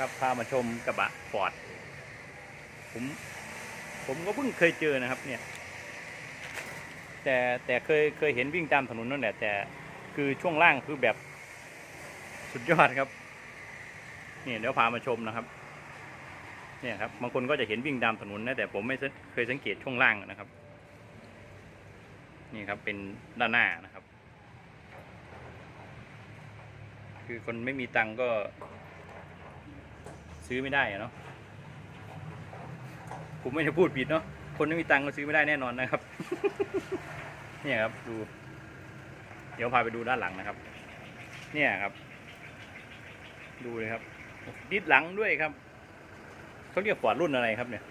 ครับพามาชมกระบะฟอร์ดผมผมก็เพิ่งเคยเจอนะครับเนี่ย แต่แต่เคยเคยเห็นวิ่งตามถนนนั่นแหละแต่คือช่วงล่างคือแบบสุดยอดครับเนี่ยเดี๋ยวพามาชมนะครับ เนี่ยครับบางคนก็จะเห็นวิ่งตามถนนนะแต่ผมไม่เคยสังเกตช่วงล่างนะครับ นี่ครับเป็นด้านหน้านะครับ คือคนไม่มีตังก็ ซื้อไม่ได้อะเนาะผมไม่ได้พูดผิดเนาะคนไม่มีตังค์ก็ซื้อไม่ได้แน่นอนนะครับ เนี่ยครับดู เดี๋ยวพาไปดูด้านหลังนะครับ เนี่ยครับ ดูเลยครับ ดิดหลังด้วยครับเขาเรียกฟอร์ดรุ่นอะไรครับเนี่ย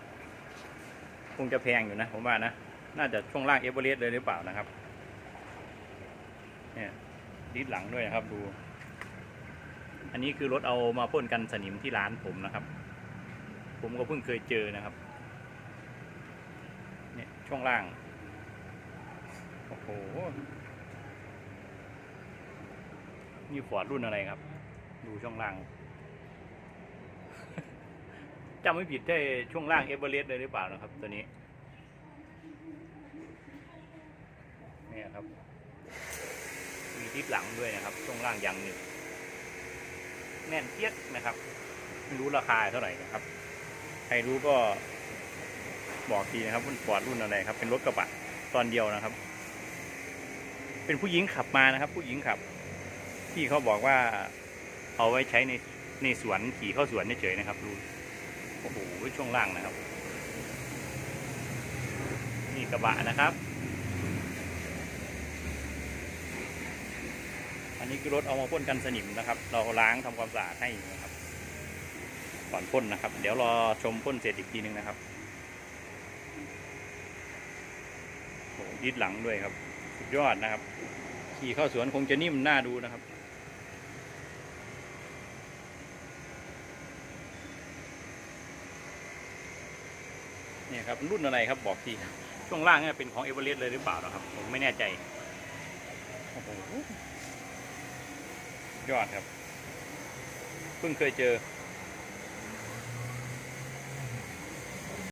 คงจะแพงอยู่นะผมว่านะน่าจะช่วงล่างเอเวอเรสต์เลยหรือเปล่านะครับ เนี่ยดิดหลังด้วยนะครับดู อันนี้คือรถเอามาพ่นกันสนิมที่ร้านผมนะครับ ผมก็เพิ่งเคยเจอนะครับ เนี่ยช่วงล่าง โอ้โห นี่ฟอดรุ่นอะไรครับ ดูช่วงล่างจำไม่ผิดได้ช่วงล่างเอเวอเรสต์เลยหรือเปล่านะครับ ตัวนี้เนี่ยครับ มีทิปหลังด้วยนะครับ ช่วงล่างยางหนึ่ง แน่นเทียดนะครับ ไม่รู้ราคาเท่าไหร่นะครับ ใครรู้ก็บอกทีนะครับว่าฟอร์ดรุ่นอะไรครับ เป็นรถกระบะตอนเดียวนะครับ เป็นผู้หญิงขับมานะครับ ผู้หญิงขับ ที่เขาบอกว่าเอาไว้ใช้ในในสวนขี่เข้าสวนเฉยๆนะครับ ดูโอ้โหช่วงล่างนะครับ นี่กระบะนะครับ อันนี้คือรถเอามาพ่นกันสนิมนะครับ เราล้างทำความสะอาดให้นะครับ ก่อนพ่นนะครับ เดี๋ยวรอชมพ่นเสร็จอีกทีนึงนะครับโอ้ยืดหลังด้วยครับ สุดยอดนะครับ ขี่เข้าสวนคงจะนิ่มน่าดูนะครับเนี่ยครับรุ่นอะไรครับบอกทีช่วงล่างเนี่ยเป็นของเอเวอเรสต์เลยหรือเปล่านะครับ ผมไม่แน่ใจโอ้โห ยอดครับ เพิ่งเคยเจอ